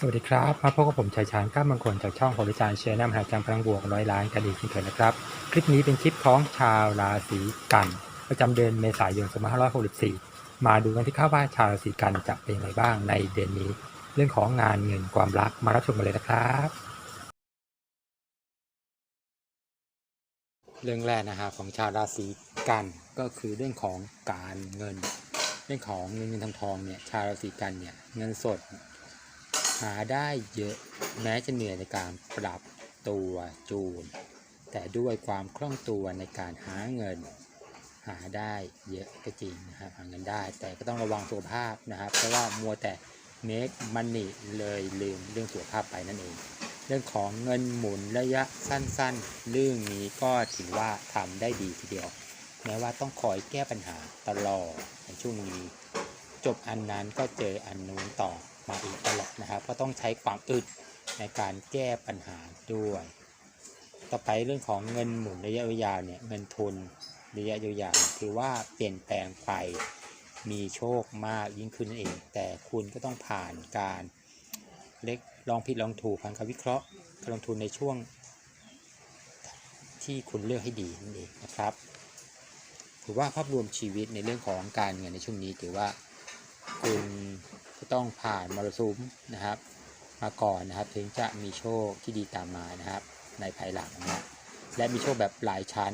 สวัสดีครับ มาพบกับผมชัยชาญก้ามบางคนจากช่องโหราจารย์เชียร์น้ำหาจังพลังบวกร้อยล้านกันอีกเช่นเคยนะครับ คลิปนี้เป็นคลิปของชาวราศีกัน ประจำเดือนเมษายน 2564 มาดูกันที่ข้าวว่าชาวราศีกันจะเป็นอย่างไรบ้างในเดือนนี้ เรื่องของงานเงินความรักมารับชมกันเลยนะครับ เรื่องแรกนะฮะของชาวราศีกันก็คือเรื่องของการเงิน เรื่องของเงินเงินทองทองเนี่ยชาวราศีกันเนี่ยเงินสด หาได้เยอะแม้จะเหนื่อยในการปรับตัวจูน แต่ด้วยความคล่องตัวในการหาเงิน หาได้เยอะก็จริงนะครับหาเงินได้ แต่ก็ต้องระวังสุขภาพนะครับ เพราะว่ามัวแต่เมคมันนี่เลยลืมเรื่องสุขภาพไปนั่นเอง เรื่องของเงินหมุนระยะสั้นๆ เรื่องนี้ก็ถือว่าทำได้ดีทีเดียว แม้ว่าต้องคอยแก้ปัญหาตลอดในช่วงนี้ จบอันนั้นก็เจออันนู้นต่อมาอีกตลอดนะครับ ก็ต้องใช้ความอึดในการแก้ปัญหาด้วย ต่อไปเรื่องของเงินหมุนระยะยาวเนี่ยเงินทุนระยะยาวถือว่าเปลี่ยนแปลงไปมีโชคมากยิ่งขึ้นนั่นเอง แต่คุณก็ต้องผ่านการเล็กลองผิดลองถูกผ่านการวิเคราะห์การลงทุนในช่วงที่คุณเลือกให้ดีนั่นเองนะครับถือว่าภาพรวมชีวิตในเรื่องของการเงินในช่วงนี้ถือว่า คุณจะต้องผ่านมรสุมนะครับ มาก่อนนะครับ ถึงจะมีโชคที่ดีตามมานะครับ ในภายหลังนะและมีโชคแบบหลายชั้น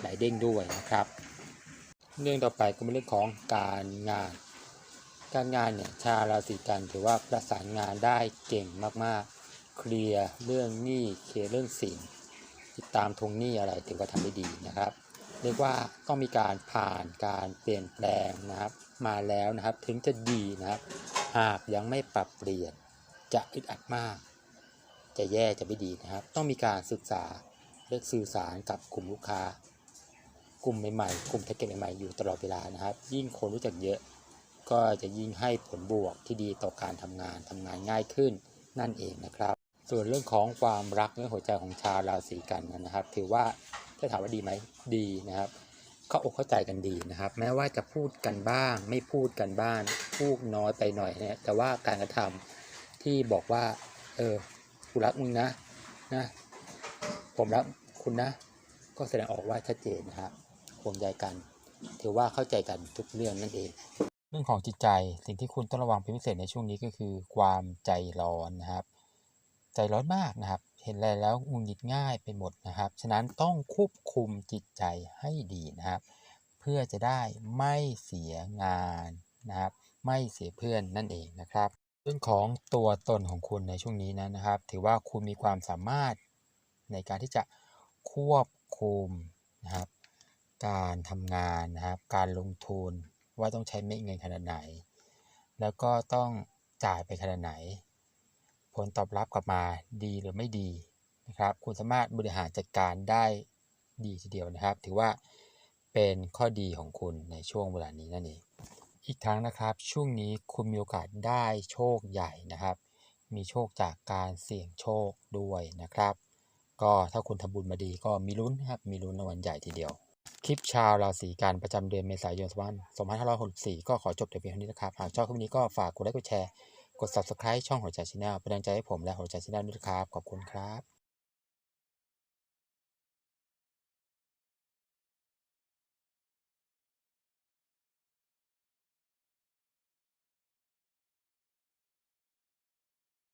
หลายเด้งด้วยนะครับ เรื่องต่อไปก็เป็นเรื่องของการงาน การงานเนี่ยชาวราศีกันถือว่าประสานงานได้เก่งมากๆ เคลียร์เรื่องหนี้เคลียร์เรื่องสินติดตามทวงหนี้อะไรถือว่าทำได้ดีนะครับ เรียกว่าต้องมีการผ่านการเปลี่ยนแปลงนะครับ มาแล้วนะครับถึงจะดีนะครับ หากยังไม่ปรับเปลี่ยนจะอึดอัดมาก จะแย่จะไม่ดีนะครับ ต้องมีการศึกษาเลือกสื่อสารกับกลุ่มลูกค้า กลุ่มใหม่ๆ กลุ่มแท็กเก็ตใหม่ๆอยู่ตลอดเวลานะครับ ยิ่งคนรู้จักเยอะก็จะยิ่งให้ผลบวกที่ดีต่อการทำงานทำงานง่ายขึ้นนั่นเองนะครับ ส่วนเรื่องของความรักเรื่องหัวใจของชาวราศีกันนะครับ ถือว่า ถ้าถามว่าดีไหมดีนะครับเข้าอกเข้าใจกันดีนะครับ แม้ว่าจะพูดกันบ้าง ไม่พูดกันบ้างพูดน้อยไปหน่อยเนี่ยแต่ว่าการกระทำที่บอกว่า เออกูรักมึงนะนะผมรักคุณนะ ก็แสดงออกว่าชัดเจนนะครับห่วงใยกัน ถือว่าเข้าใจกันทุกเรื่องนั่นเองเรื่องของจิตใจสิ่งที่คุณต้องระวังเป็นพิเศษในช่วงนี้ก็คือ ความใจร้อนนะครับ ใจร้อนมากนะครับ ห็นอะไรแล้วงุดหงิดง่ายไปหมดนะครับ ฉะนั้นต้องควบคุมจิตใจให้ดีนะครับ เพื่อจะได้ไม่เสียงานนะครับ ไม่เสียเพื่อนนั่นเองนะครับเรื่องของตัวตนของคุณในช่วงนี้นะนะครับ ถือว่าคุณมีความสามารถในการที่จะควบคุมนะครับ การทำงานนะครับ การลงทุนว่าต้องใช้เม็ดเงินขนาดไหน แล้วก็ต้องจ่ายไปขนาดไหน ลตอบรับกลับมาดีหรือไม่ดีนะครับ คุณสามารถบริหารจัดการได้ดีทีเดียวนะครับ ถือว่าเป็นข้อดีของคุณในช่วงเวลานี้นั่นเอง อีกทั้งนะครับ ช่วงนี้คุณมีโอกาสได้โชคใหญ่นะครับ มีโชคจากการเสี่ยงโชคด้วยนะครับ ก็ถ้าคุณทำบุญมาดีก็มีลุ้นครับ มีลุ้นรางวัลใหญ่ทีเดียว คลิปชาวราศีกันประจำเดือนเมษายน 2564 ก็ขอจบแต่เพียงเท่านี้นะครับ หากชอบคลิปนี้ก็ฝากกดไลค์กดแชร์ กด subscribe ช่องหัวใจชาแนลเป็นกำลังใจให้ผมและหัวใจชาแนลด้วยครับ ขอบคุณครับ